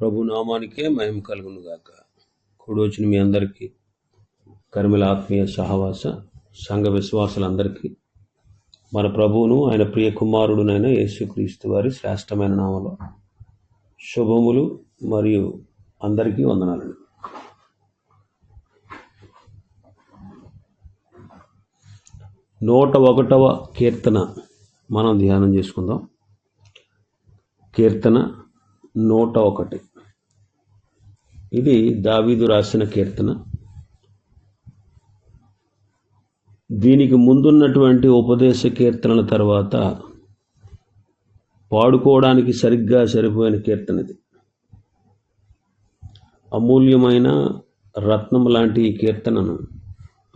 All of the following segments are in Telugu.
ప్రభు నామానికే మహిమ కలుగును గాక కుడవచ్చిన మీ అందరికీ కర్మిల ఆత్మీయ సహవాస సంఘ విశ్వాసులందరికీ మన ప్రభువును ఆయన ప్రియ కుమారుడునైన యేసుక్రీస్తు వారి శ్రేష్టమైన నామలో శుభములు మరియు అందరికీ వందనాలండి. నూట ఒకటవ కీర్తన మనం ధ్యానం చేసుకుందాం. కీర్తన నూట ఒకటి. ఇది దావీదు రాసిన కీర్తన. దీనికి ముందున్నటువంటి ఉపదేశ కీర్తనల తర్వాత పాడుకోవడానికి సరిగ్గా సరిపోయిన కీర్తన ఇది. అమూల్యమైన రత్నం లాంటి ఈ కీర్తనను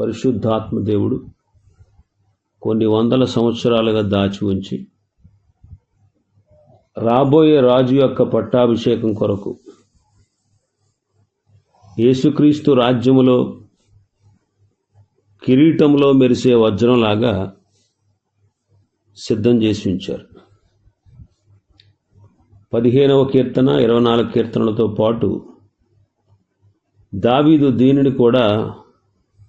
పరిశుద్ధాత్మ దేవుడు కొన్ని వందల సంవత్సరాలుగా దాచి ఉంచి రాబోయే రాజు యొక్క పట్టాభిషేకం కొరకు యేసుక్రీస్తు రాజ్యములో కిరీటంలో మెరిసే వజ్రంలాగా సిద్ధం చేసి ఉంచారు. పదిహేనవ కీర్తన ఇరవై నాలుగు కీర్తనలతో పాటు దావీదు దీనిని కూడా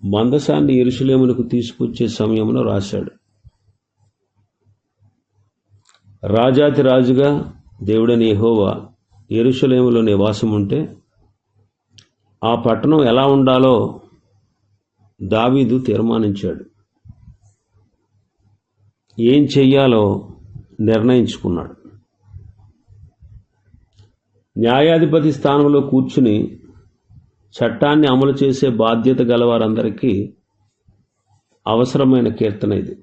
మందసాన్ని ఎరుసలేమునకు తీసుకొచ్చే సమయంలో రాశాడు. రాజాతి రాజుగా దేవుడని యెహోవా ఎరుసలేములో నివాసం ఉంటే ఆ పట్టణం ఎలా ఉండాలో దావీదు తీర్మానించాడు. ఏం చెయ్యాలో నిర్ణయించుకున్నాడు. న్యాయాధిపతి స్థానంలో కూర్చుని చట్టాన్ని అమలు చేసే బాధ్యత గలవారందరికీ అవసరమైన కీర్తన ఇది.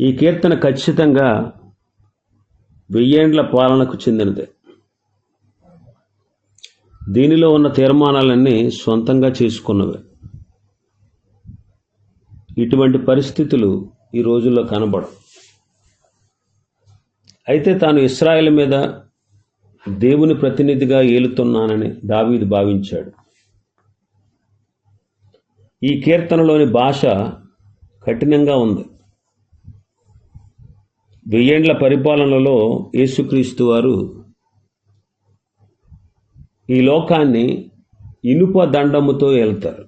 ఈ కీర్తన ఖచ్చితంగా వెయ్యేండ్ల పాలనకు చెందినదే. దీనిలో ఉన్న తీర్మానాలన్నీ సొంతంగా చేసుకున్నవే. ఇటువంటి పరిస్థితులు ఈ రోజుల్లో కనబడవు. అయితే తాను ఇస్రాయేల్ మీద దేవుని ప్రతినిధిగా ఏలుతున్నానని దావీదు భావించాడు. ఈ కీర్తనలోని భాష కఠినంగా ఉంది. వెయ్యేండ్ల పరిపాలనలో యేసుక్రీస్తు వారు ఈ లోకాన్ని ఇనుప దండముతో వెళ్తారు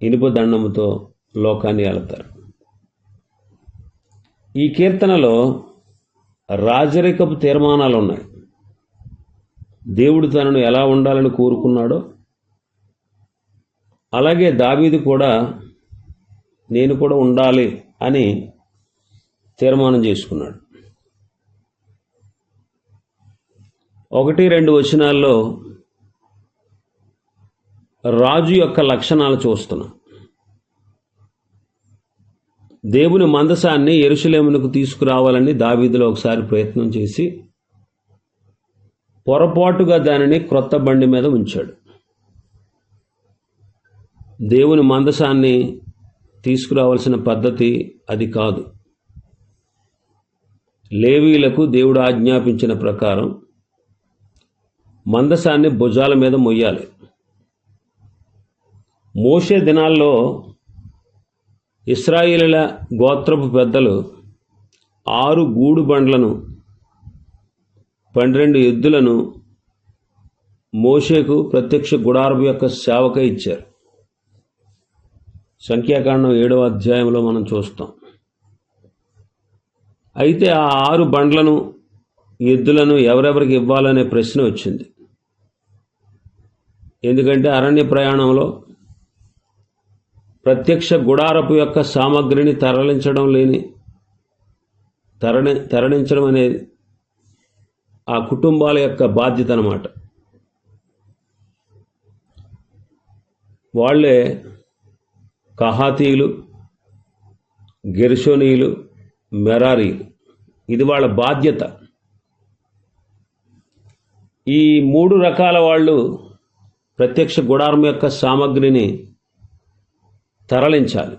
ఇనుప దండముతో లోకాన్ని వెళ్తారు ఈ కీర్తనలో రాజరికపు తీర్మానాలు ఉన్నాయి దేవుడు తనను ఎలా ఉండాలని కోరుకున్నాడో అలాగే దావీదు కూడా నేను కూడా ఉండాలి అని తీర్మానం చేసుకున్నాడు. ఒకటి రెండు వచనాల్లో రాజు యొక్క లక్షణాలు చూస్తున్నాం. దేవుని మందసాన్ని ఎరుసలేమునకు తీసుకురావాలని దావీదులో ఒకసారి ప్రయత్నం చేసి పొరపాటుగా దానిని క్రొత్త బండి మీద ఉంచాడు. దేవుని మందసాన్ని తీసుకురావాల్సిన పద్ధతి అది కాదు. లేవీలకు దేవుడు ఆజ్ఞాపించిన ప్రకారం మందసాన్ని భుజాల మీద మొయ్యాలి. మోసే దినాల్లో ఇస్రాయిల గోత్రపు పెద్దలు ఆరు గూడు బండ్లను పన్నెండు ఎద్దులను మోషేకు ప్రత్యక్ష గుడారపు యొక్క సేవక ఇచ్చారు. సంఖ్యాకాండం ఏడవ అధ్యాయంలో మనం చూస్తాం. అయితే ఆ ఆరు బండ్లను ఎద్దులను ఎవరెవరికి ఇవ్వాలనే ప్రశ్న వచ్చింది. ఎందుకంటే అరణ్య ప్రయాణంలో ప్రత్యక్ష గుడారపు యొక్క సామగ్రిని తరలించడం లేని తరణి తరలించడం అనేది ఆ కుటుంబాల యొక్క బాధ్యత అన్నమాట. వాళ్ళే కహాతీయులు గెర్షోనీయులు మెరారీలు ఇది వాళ్ళ బాధ్యత. ఈ మూడు రకాల వాళ్ళు ప్రత్యక్ష గుడారం యొక్క సామగ్రిని తరలించాలి.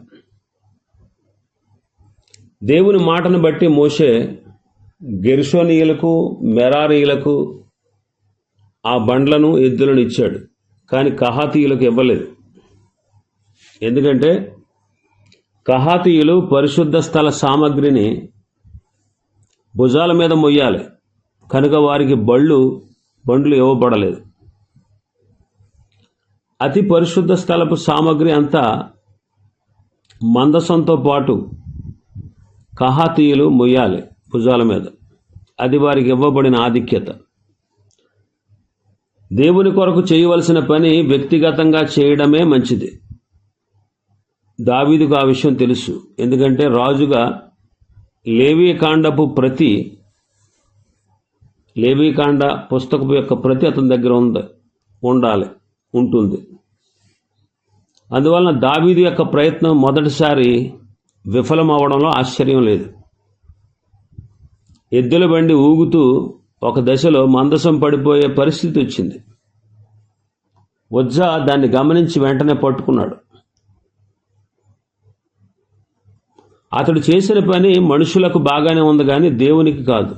దేవుని మాటను బట్టి మోసే గెర్షోనీయులకు మెరారీయులకు ఆ బండ్లను ఎద్దులను ఇచ్చాడు. కానీ కహాతీయులకు ఇవ్వలేదు. ఎందుకంటే కహాతీయులు పరిశుద్ధ స్థల సామగ్రిని భుజాల మీద మొయ్యాలి. కనుక వారికి బళ్ళు బండ్లు ఇవ్వబడలేదు. అతి పరిశుద్ధ స్థలపు సామగ్రి అంతా మందసంతో పాటు కహాతీయులు మొయ్యాలి భుజాల మీద. అది వారికి ఇవ్వబడిన ఆధిక్యత. దేవుని కొరకు చేయవలసిన పని వ్యక్తిగతంగా చేయడమే మంచిది. దావీదుకు ఆ విషయం తెలుసు. ఎందుకంటే రాజుగా లేవీకాండపు ప్రతి లేవీకాండ పుస్తకపు యొక్క ప్రతి అతని దగ్గర ఉంది ఉండాలి ఉంటుంది. అందువలన దావీదు యొక్క ప్రయత్నం మొదటిసారి విఫలం అవడంలో ఆశ్చర్యం లేదు. ఎద్దుల బండి ఊగుతూ ఒక దశలో మందసం పడిపోయే పరిస్థితి వచ్చింది. ఉజ్జా దాన్ని గమనించి వెంటనే పట్టుకున్నాడు. అతడు చేసిన పని మనుషులకు బాగానే ఉంది కానీ దేవునికి కాదు.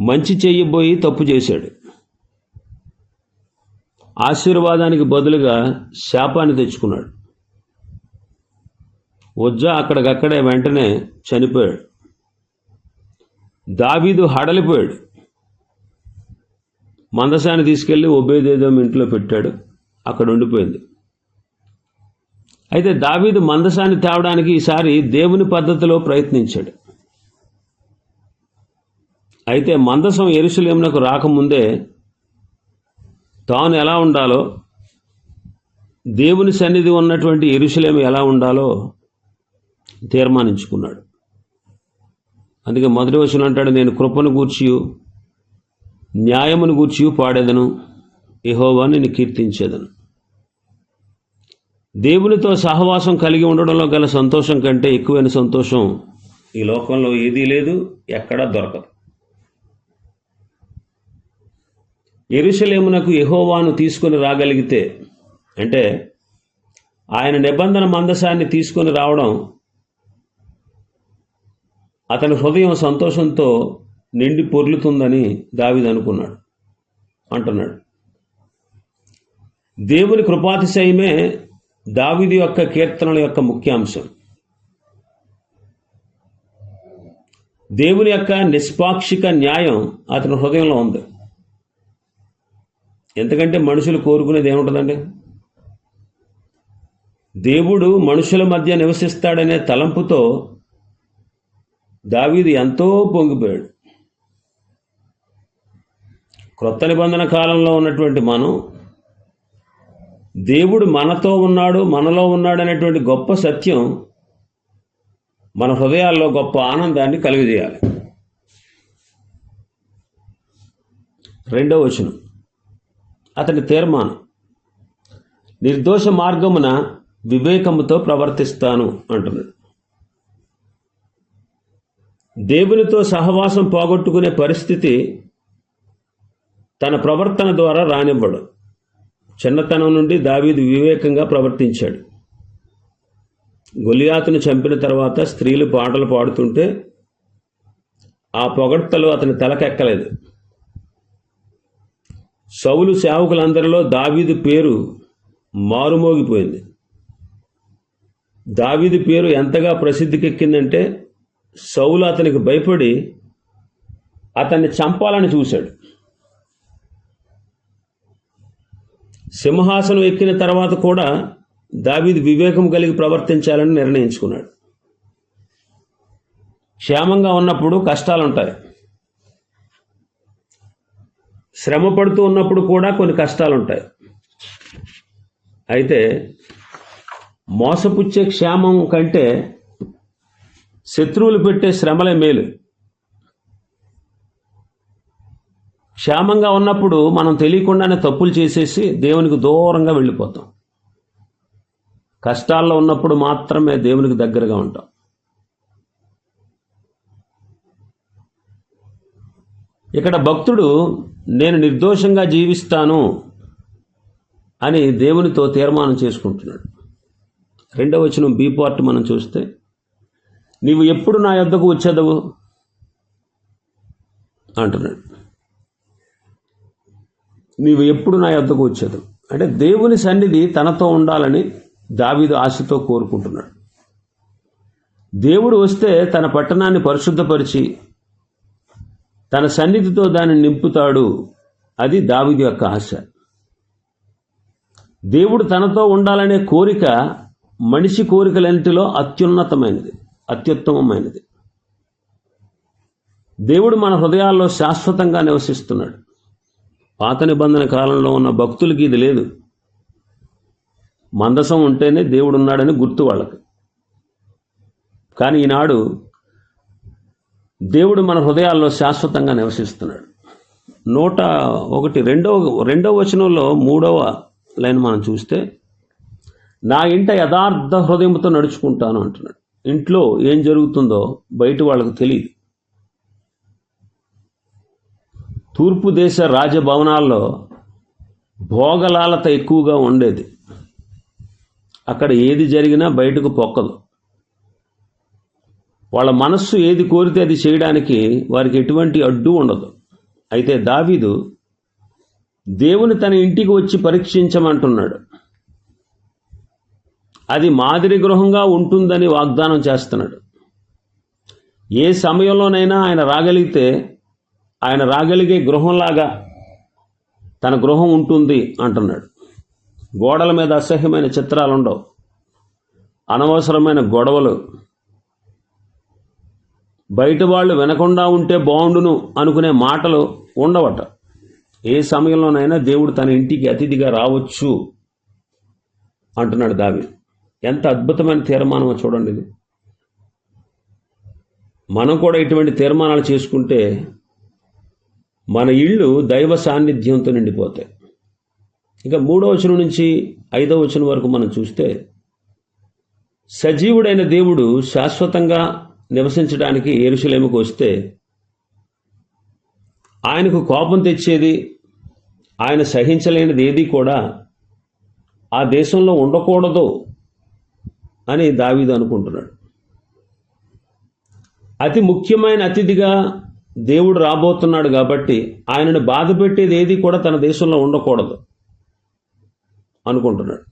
మంచి చెయ్యబోయి తప్పు చేశాడు. ఆశీర్వాదానికి బదులుగా శాపాన్ని తెచ్చుకున్నాడు. ఉజ్జా అక్కడికక్కడే వెంటనే చనిపోయాడు. దావీదు హడలిపోయాడు. మందసాన్ని తీసుకెళ్ళి ఒబేదేదో ఇంట్లో పెట్టాడు. అక్కడ ఉండిపోయింది. అయితే దావీదు మందసాన్ని తేవడానికి ఈసారి దేవుని పద్ధతిలో ప్రయత్నించాడు. అయితే మందసం ఎరుసలేమునకు రాకముందే తాను ఎలా ఉండాలో దేవుని సన్నిధి ఉన్నటువంటి ఎరుసలేము ఎలా ఉండాలో తీర్మానించుకున్నాడు. అందుకే మొదటి వచ్చిన అంటాడు నేను కృపను గూర్చి న్యాయమును గూర్చి పాడేదను యహోవా నేను కీర్తించేదను. దేవునితో సహవాసం కలిగి ఉండడంలో గల సంతోషం కంటే ఎక్కువైన సంతోషం ఈ లోకంలో ఏదీ లేదు ఎక్కడా దొరకదు. ఎరుసలేమునకు యహోవాను తీసుకొని రాగలిగితే అంటే ఆయన నిబంధన మందసాన్ని తీసుకొని రావడం అతని హృదయం సంతోషంతో నిండి పొర్లుతుందని దావిద్ అనుకున్నాడు అంటున్నాడు. దేవుని కృపాతిశయమే దావిది యొక్క కీర్తనల యొక్క ముఖ్యాంశం. దేవుని యొక్క నిష్పాక్షిక న్యాయం అతని హృదయంలో ఉంది. ఎందుకంటే మనుషులు కోరుకునేది ఏముంటుందండి? దేవుడు మనుషుల మధ్య నివసిస్తాడనే తలంపుతో దావీది ఎంతో పొంగిపోయాడు. క్రొత్త నిబంధన కాలంలో ఉన్నటువంటి మనం దేవుడు మనతో ఉన్నాడు మనలో ఉన్నాడు అనేటువంటి గొప్ప సత్యం మన హృదయాల్లో గొప్ప ఆనందాన్ని కలుగజేయాలి. రెండవ వచనం. అతని తీర్మానం. నిర్దోష మార్గమున వివేకముతో ప్రవర్తిస్తాను అంటున్నాడు దేవునితో సహవాసం పోగొట్టుకునే పరిస్థితి తన ప్రవర్తన ద్వారా రానివ్వడు. చిన్నతనం నుండి దావీదు వివేకంగా ప్రవర్తించాడు. గొలియాతును చంపిన తర్వాత స్త్రీలు పాటలు పాడుతుంటే ఆ పొగడ్తలు అతని తలకెక్కలేదు. సౌలు సేవకులందరిలో దావీదు పేరు మారుమోగిపోయింది. దావీదు పేరు ఎంతగా ప్రసిద్ధికెక్కిందంటే సౌలు అతనికి భయపడి అతన్ని చంపాలని చూశాడు. సింహాసనం ఎక్కిన తర్వాత కూడా దావీదు వివేకం కలిగి ప్రవర్తించాలని నిర్ణయించుకున్నాడు. క్షేమంగా ఉన్నప్పుడు కష్టాలు ఉంటాయి శ్రమ పడుతూ ఉన్నప్పుడు కూడా కొన్ని కష్టాలు ఉంటాయి అయితే మోసపుచ్చే క్షేమం కంటే శత్రువులు పెట్టే శ్రమలే మేలు. క్షేమంగా ఉన్నప్పుడు మనం తెలియకుండానే తప్పులు చేసేసి దేవునికి దూరంగా వెళ్ళిపోతాం. కష్టాల్లో ఉన్నప్పుడు మాత్రమే దేవునికి దగ్గరగా ఉంటాం. ఇక్కడ భక్తుడు నేను నిర్దోషంగా జీవిస్తాను అని దేవునితో తీర్మానం చేసుకుంటున్నాడు. రెండవ వచనం బి పార్ట్ మనం చూస్తే నీవు ఎప్పుడు నా యొద్దకు వచ్చేదవు? అంటున్నాడు. నీవు ఎప్పుడు నా యొద్దకు వచ్చేది. అంటే దేవుని సన్నిధి తనతో ఉండాలని దావీదు ఆశతో కోరుకుంటున్నాడు. దేవుడు వస్తే తన పట్టణాన్ని పరిశుద్ధపరిచి తన సన్నిధితో దాన్ని నింపుతాడు. అది దావిది యొక్క ఆశ. దేవుడు తనతో ఉండాలనే కోరిక మనిషి కోరికలన్నిటిలో అత్యున్నతమైనది అత్యుత్తమమైనది. దేవుడు మన హృదయాల్లో శాశ్వతంగా నివసిస్తున్నాడు. పాత నిబంధన కాలంలో ఉన్న భక్తులకి ఇది లేదు. మందసం ఉంటేనే దేవుడు ఉన్నాడని గుర్తు వాళ్ళకి. కానీ ఈనాడు దేవుడు మన హృదయాల్లో శాశ్వతంగా నివసిస్తున్నాడు. నూట ఒకటి రెండవ రెండవ వచనంలో మూడవ లైన్ మనం చూస్తే నా ఇంట యథార్థ హృదయంతో నడుచుకుంటాను అంటున్నాడు. ఇంట్లో ఏం జరుగుతుందో బయట వాళ్ళకు తెలియదు. తూర్పు దేశ రాజభవనాల్లో భోగలాలత ఎక్కువగా ఉండేది. అక్కడ ఏది జరిగినా బయటకు పొక్కదు. వాళ్ళ మనస్సు ఏది కోరితే అది చేయడానికి వారికి ఎటువంటి అడ్డు ఉండదు. అయితే దావీదు దేవుని తన ఇంటికి వచ్చి పరీక్షించమంటున్నాడు. అది మాదిరి గృహంగా ఉంటుందని వాగ్దానం చేస్తున్నాడు. ఏ సమయంలోనైనా ఆయన రాగలిగితే ఆయన రాగలిగే గృహంలాగా తన గృహం ఉంటుంది అంటున్నాడు. గోడల మీద అసహ్యమైన చిత్రాలు ఉండవు అనవసరమైన గొడవలు. బయట వాళ్ళు వినకుండా ఉంటే బాగుండును అనుకునే మాటలు ఉండవట. ఏ సమయంలోనైనా దేవుడు తన ఇంటికి అతిథిగా రావచ్చు అంటున్నాడు దావి ఎంత అద్భుతమైన తీర్మానమో చూడండి ఇది. మనం కూడా ఇటువంటి తీర్మానాలు చేసుకుంటే మన ఇళ్ళు దైవ సాన్నిధ్యంతో నిండిపోతాయి. ఇక మూడో వచనం నుంచి ఐదో వచనం వరకు మనం చూస్తే సజీవుడైన దేవుడు శాశ్వతంగా నివసించడానికి ఏరుశలేముకు వస్తే ఆయనకు కోపం తెచ్చేది ఆయన సహించలేనిది ఏది కూడా ఆ దేశంలో ఉండకూడదు అని దావీదు అనుకుంటున్నాడు. అతి ముఖ్యమైన అతిథిగా దేవుడు రాబోతున్నాడు కాబట్టి ఆయనను బాధ పెట్టేది ఏది కూడా తన దేశంలో ఉండకూడదు అనుకుంటున్నాడు.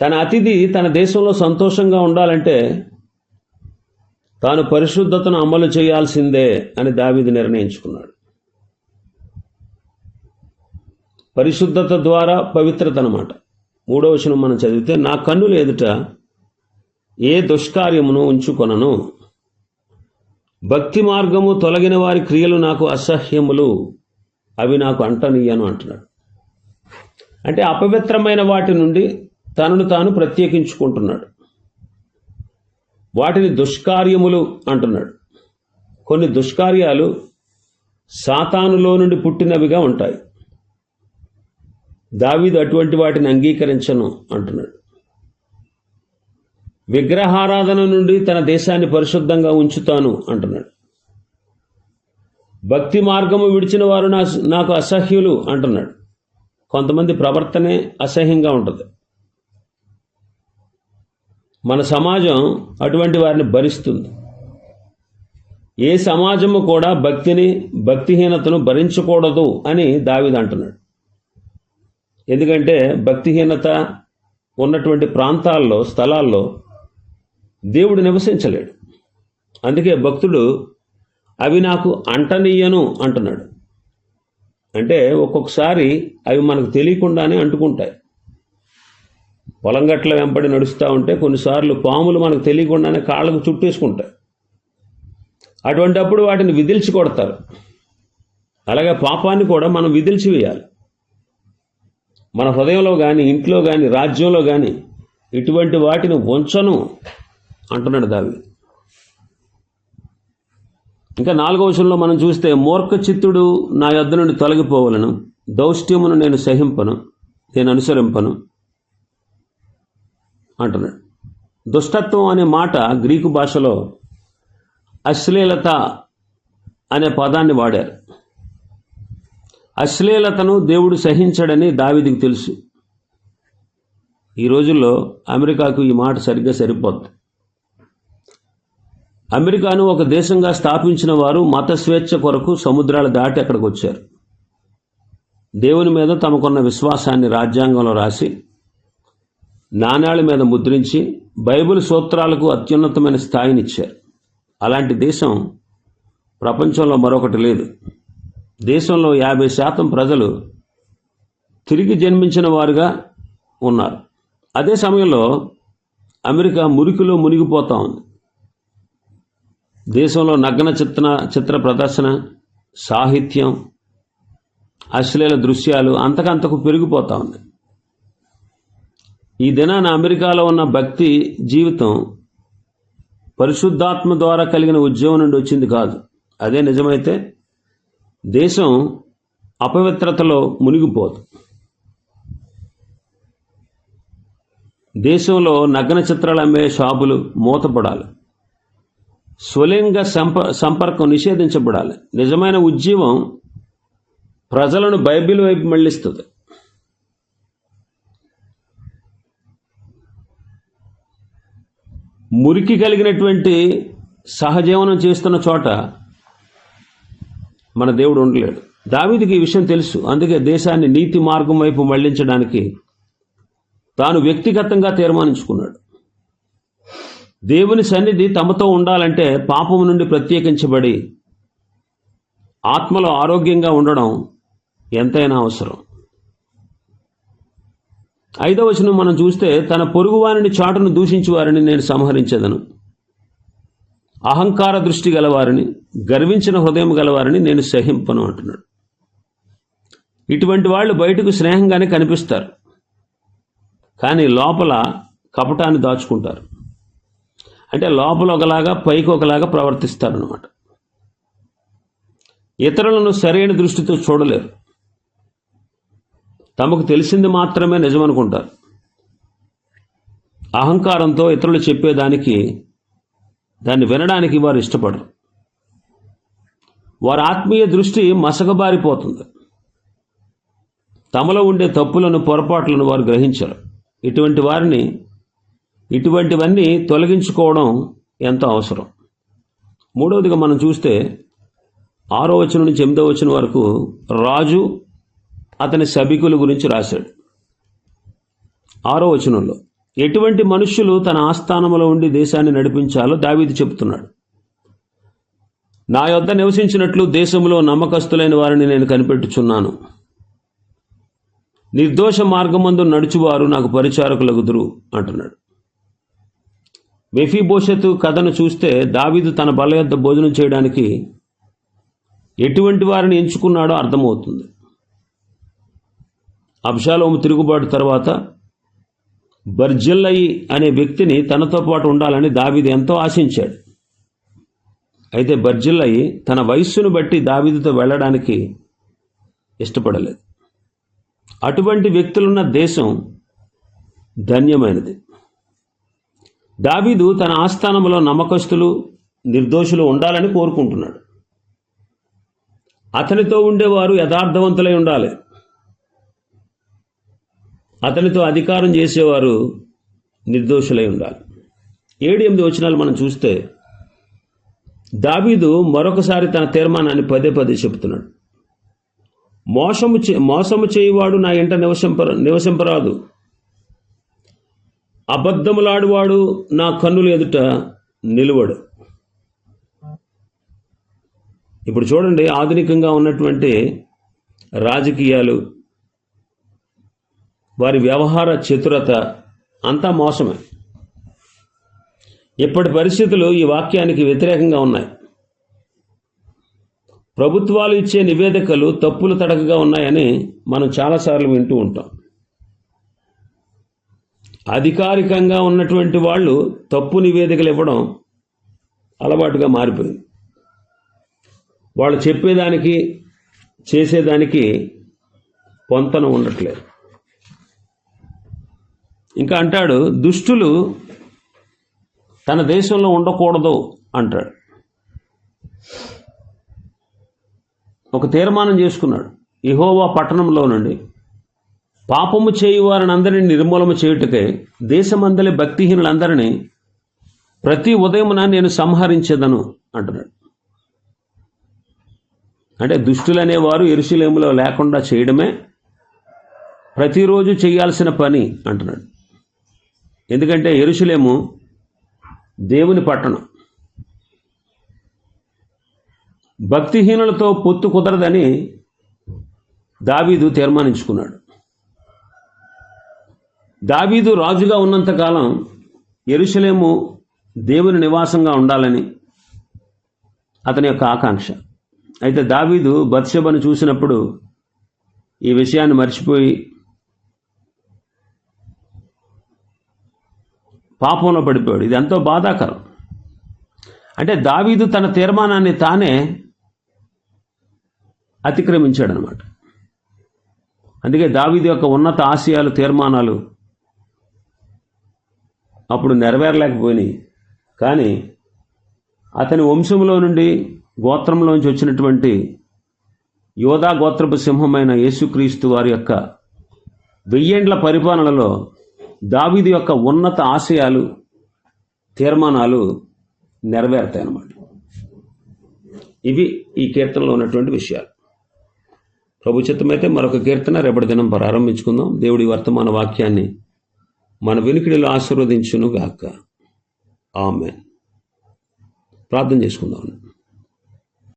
తన అతిథి తన దేశంలో సంతోషంగా ఉండాలంటే తాను పరిశుద్ధతను అమలు చేయాల్సిందే అని దావిది నిర్ణయించుకున్నాడు. పరిశుద్ధత ద్వారా పవిత్రత అనమాట మూడవ వచనం మనం చదివితే నా కన్నులు ఎదుట ఏ దుష్కార్యమును ఉంచుకొనను? భక్తి మార్గము తొలగిన వారి క్రియలు నాకు అసహ్యములు అవి నాకు అంటనీయను అంటున్నాడు. అంటే అపవిత్రమైన వాటి నుండి తనను తాను ప్రత్యేకించుకుంటున్నాడు. వాటిని దుష్కార్యములు అంటున్నాడు. కొన్ని దుష్కార్యాలు సాతానులో నుండి పుట్టినవిగా ఉంటాయి. దావీదు అటువంటి వాటిని అంగీకరించను అంటున్నాడు. విగ్రహారాధన నుండి తన దేశాన్ని పరిశుద్ధంగా ఉంచుతాను అంటున్నాడు. భక్తి మార్గము విడిచిన వారు నా నాకు అసహ్యులు అంటున్నాడు. కొంతమంది ప్రవర్తనే అసహ్యంగా ఉంటుంది. మన సమాజం అటువంటి వారిని భరిస్తుంది. ఏ సమాజము కూడా భక్తిని భక్తిహీనతను భరించకూడదు అని దావిది అంటున్నాడు. ఎందుకంటే భక్తిహీనత ఉన్నటువంటి ప్రాంతాల్లో స్థలాల్లో దేవుడు నివసించలేడు. అందుకే భక్తుడు అవి నాకు అంటనీయను అంటున్నాడు. అంటే ఒక్కొక్కసారి అవి మనకు తెలియకుండానే అంటుకుంటాయి. పొలం గట్ల వెంపడి నడుస్తూ ఉంటే కొన్నిసార్లు పాములు మనకు తెలియకుండానే కాళ్ళకు చుట్టేసుకుంటాయి. అటువంటప్పుడు వాటిని విదిల్చి కొడతారు. అలాగే పాపాన్ని కూడా మనం విదిల్చి వేయాలి. మన హృదయంలో కానీ ఇంట్లో కానీ రాజ్యంలో కానీ ఇటువంటి వాటిని ఉంచను అంటున్నాడు దావి ఇంకా నాలుగవ విషయంలో మనం చూస్తే మూర్ఖ చిత్తుడు నా యొద్ద నుండి తొలగిపోవలను దౌష్ట్యమును నేను సహింపను నేను అనుసరింపను అంటున్నాడు. దుష్టత్వం అనే మాట గ్రీకు భాషలో అశ్లీలత అనే పదాన్ని వాడారు. అశ్లీలతను దేవుడు సహించడని దావిదికి తెలుసు. ఈ రోజుల్లో అమెరికాకు ఈ మాట సరిగ్గా సరిపోద్ది. అమెరికాను ఒక దేశంగా స్థాపించిన వారు మత స్వేచ్ఛ కొరకు సముద్రాలు దాటి అక్కడికి వచ్చారు. దేవుని మీద తమకున్న విశ్వాసాన్ని రాజ్యాంగంలో రాసి నాణాల మీద ముద్రించి బైబిల్ సూత్రాలకు అత్యున్నతమైన స్థాయినిచ్చారు అలాంటి దేశం ప్రపంచంలో మరొకటి లేదు. దేశంలో యాభై శాతం ప్రజలు తిరిగి జన్మించిన వారుగా ఉన్నారు. అదే సమయంలో అమెరికా మురికిలో మునిగిపోతా ఉంది. దేశంలో నగ్న చిత్ర చిత్ర ప్రదర్శన సాహిత్యం అశ్లీల దృశ్యాలు అంతకంతకు పెరిగిపోతా ఉంది. ఈ దినాన అమెరికాలో ఉన్న భక్తి జీవితం పరిశుద్ధాత్మ ద్వారా కలిగిన ఉద్యోగం నుండి వచ్చింది కాదు. అదే నిజమైతే దేశం అపవిత్రతలో మునిగిపోదు. దేశంలో నగ్న చిత్రాలు అమ్మే షాపులు మూతపడాలి. స్వలింగ సంప సంపర్కం నిషేధించబడాలి. నిజమైన ఉద్యమం ప్రజలను బైబిల్ వైపు మళ్ళిస్తుంది. మురికి కలిగినటువంటి సహజీవనం చేస్తున్న చోట మన దేవుడు ఉండలేడు. దావీదికి ఈ విషయం తెలుసు. అందుకే దేశాన్ని నీతి మార్గం వైపు మళ్ళించడానికి తాను వ్యక్తిగతంగా తీర్మానించుకున్నాడు. దేవుని సన్నిధి తమతో ఉండాలంటే పాపం నుండి ప్రత్యేకించబడి ఆత్మలో ఆరోగ్యంగా ఉండడం ఎంతైనా అవసరం. ఐదవ వచనం మనం చూస్తే తన పొరుగువారిని చాటును దూషించి వారిని నేను సంహరించదను. అహంకార దృష్టి గలవారిని గర్వించిన హృదయం గలవారిని నేను సహింపను అంటున్నాడు. ఇటువంటి వాళ్ళు బయటకు స్నేహంగానే కనిపిస్తారు. కానీ లోపల కపటాన్ని దాచుకుంటారు. అంటే లోపల ఒకలాగా పైకి ఒకలాగా ప్రవర్తిస్తారనమాట ఇతరులను సరైన దృష్టితో చూడలేరు. తమకు తెలిసింది మాత్రమే నిజమనుకుంటారు. అహంకారంతో ఇతరులు చెప్పేదానికి దాన్ని వినడానికి వారు ఇష్టపడరు. వారి ఆత్మీయ దృష్టి మసకబారిపోతుంది. తమలో ఉండే తప్పులను పొరపాట్లను వారు గ్రహించరు. ఇటువంటి వారిని ఇటువంటివన్నీ తొలగించుకోవడం ఎంతో అవసరం. మూడవదిగా మనం చూస్తే ఆరో వచనం నుంచి ఎనిమిదో వచనం వరకు రాజు అతని సభికుల గురించి రాశాడు. ఆరో వచనంలో ఎటువంటి మనుష్యులు తన ఆస్థానంలో ఉండి దేశాన్ని నడిపించాలో దావీది చెబుతున్నాడు. నా యొద్ద నివసించినట్లు దేశంలో నమ్మకస్తులైన వారిని నేను కనిపెట్టుచున్నాను. నిర్దోష మార్గమందు నడుచువారు నాకు పరిచారకులగుదురు అంటున్నాడు. మెఫీభోషతు కథను చూస్తే దావీదు తన బల యొద్ద భోజనం చేయడానికి ఎటువంటి వారిని ఎంచుకున్నాడో అర్థమవుతుంది. అబ్షాలోము తిరుగుబాటు తర్వాత బర్జల్లయి అనే వ్యక్తిని తనతో పాటు ఉండాలని దావీదు ఎంతో ఆశించాడు. అయితే బర్జిల్లయి తన వయస్సును బట్టి దావీదుతో వెళ్ళడానికి ఇష్టపడలేదు. అటువంటి వ్యక్తులున్న దేశం ధన్యమైనది. దావీదు తన ఆస్థానంలో నమ్మకస్తులు నిర్దోషులు ఉండాలని కోరుకుంటున్నాడు. అతనితో ఉండేవారు యథార్థవంతులై ఉండాలి. అతనితో అధికారం చేసేవారు నిర్దోషులై ఉండాలి. ఏడు ఎనిమిది వచనాలు మనం చూస్తే దావీదు మరొకసారి తన తీర్మానాన్ని పదే పదే చెబుతున్నాడు. మోసము చే మోసము చేయువాడు నా ఇంట నివసింప నివసింపరాదు అబద్ధములాడువాడు నా కన్నులు ఎదుట నిలువడు. ఇప్పుడు చూడండి ఆధునికంగా ఉన్నటువంటి రాజకీయాలు వారి వ్యవహార చతురత అంతా మోసమే. ఇప్పటి పరిస్థితులు ఈ వాక్యానికి వ్యతిరేకంగా ఉన్నాయి. ప్రభుత్వాలు ఇచ్చే నివేదికలు తప్పులు తడకగా ఉన్నాయని మనం చాలాసార్లు వింటూ ఉంటాం. అధికారికంగా ఉన్నటువంటి వాళ్ళు తప్పు నివేదికలు ఇవ్వడం అలవాటుగా మారిపోయింది. వాళ్ళు చెప్పేదానికి చేసేదానికి పొంతన ఉండట్లేదు. ఇంకా అంటాడు దుష్టులు తన దేశంలో ఉండకూడదు అంటాడు. ఒక తీర్మానం చేసుకున్నాడు. ఇహోవా పట్టణంలో నుండి పాపము చేయు వారిని నిర్మూలము చేయుటకే దేశమందలి భక్తిహీనులందరినీ ప్రతి ఉదయమున నేను సంహరించేదను అంటున్నాడు. అంటే దుష్టులనేవారు ఎరుసలేములో లేకుండా చేయడమే ప్రతిరోజు చేయాల్సిన పని అంటున్నాడు. ఎందుకంటే ఎరుసలేము దేవుని పట్టణం. భక్తిహీనులతో పొత్తు కుదరదని దావీదు తీర్మానించుకున్నాడు. దావీదు రాజుగా ఉన్నంతకాలం ఎరుసలేము దేవుని నివాసంగా ఉండాలని అతని యొక్క ఆకాంక్ష. అయితే దావీదు బత్షెబను చూసినప్పుడు ఈ విషయాన్ని మర్చిపోయి పాపంలో పడిపోయాడు. ఇది ఎంతో బాధాకరం. అంటే దావీదు తన తీర్మానాన్ని తానే అతిక్రమించాడనమాట. అందుకే దావీదు యొక్క ఉన్నత ఆశయాలు తీర్మానాలు అప్పుడు నెరవేరలేకపోయినాయి. కానీ అతని వంశంలో నుండి గోత్రంలోంచి వచ్చినటువంటి యోధా గోత్రపు సింహమైన యేసుక్రీస్తు వారి యొక్క వెయ్యేండ్ల పరిపాలనలో దావిది యొక్క ఉన్నత ఆశయాలు తీర్మానాలు నెరవేరుతాయి అన్నమాట ఇవి ఈ కీర్తనలో ఉన్నటువంటి విషయాలు. ప్రభు మరొక కీర్తన రేపటి దినం ప్రారంభించుకుందాం. దేవుడి వర్తమాన వాక్యాన్ని మన వెనుకడిలో ఆశీర్వదించునుగాక. ఆమె ప్రార్థన చేసుకుందాం.